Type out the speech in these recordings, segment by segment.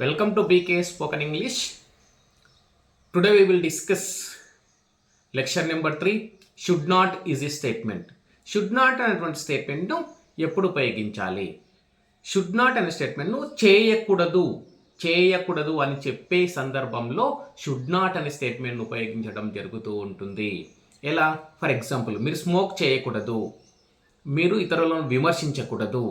Welcome to BK spoken English today we will discuss lecture number three should not is a statement should not అనేటువంటి స్టేట్మెంట్ను ఎప్పుడు ఉపయోగించాలి? Should not అనే స్టేట్మెంట్ను చేయకూడదు చేయకూడదు అని చెప్పే సందర్భంలో షుడ్ నాట్ అనే స్టేట్మెంట్ను ఉపయోగించడం జరుగుతూ ఉంటుంది. ఎలా? ఫర్ ఎగ్జాంపుల్ మీరు స్మోక్ చేయకూడదు మీరు ఇతరులను విమర్శించకూడదు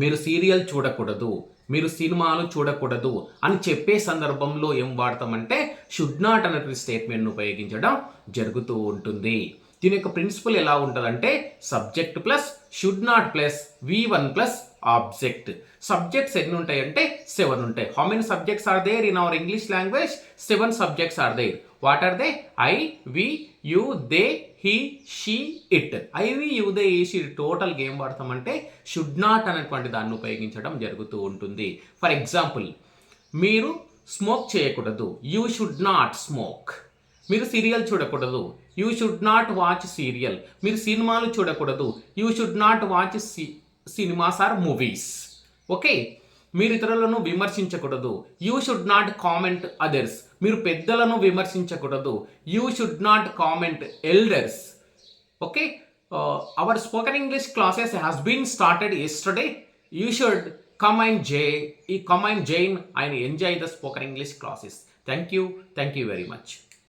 మీరు సీరియల్ చూడకూడదు మీరు సినిమాలు చూడకూడదు అని చెప్పే సందర్భంలో ఏం వాడతామంటే షుడ్ నాట్ అనేటువంటి స్టేట్మెంట్ను ఉపయోగించడం జరుగుతూ ఉంటుంది. దీని యొక్క ప్రిన్సిపల్ ఎలా ఉంటుందంటే subject plus should not plus V one plus object subjects ఎన్ని ఉంటాయంటే సెవెన్ ఉంటాయి. How many subjects are there in our English language seven subjects are there what are they I we you they he she it I we you they he she total game వాడతామంటే should not అనేటువంటి దాన్ని ఉపయోగించడం జరుగుతూ ఉంటుంది. For example మీరు smoke చేయకూడదు. You should not smoke మీరు serial చూడకూడదు. You should not watch serial మీరు సినిమాలు చూడకూడదు. You should not watch cinemas or movies okay మీరు ఇతరులను విమర్శించకూడదు. You should not comment others మీరు పెద్దలను విమర్శించకూడదు. You should not comment elders okay our spoken English classes has been started yesterday you should come and J E come and join and enjoy the spoken English classes thank you thank you very much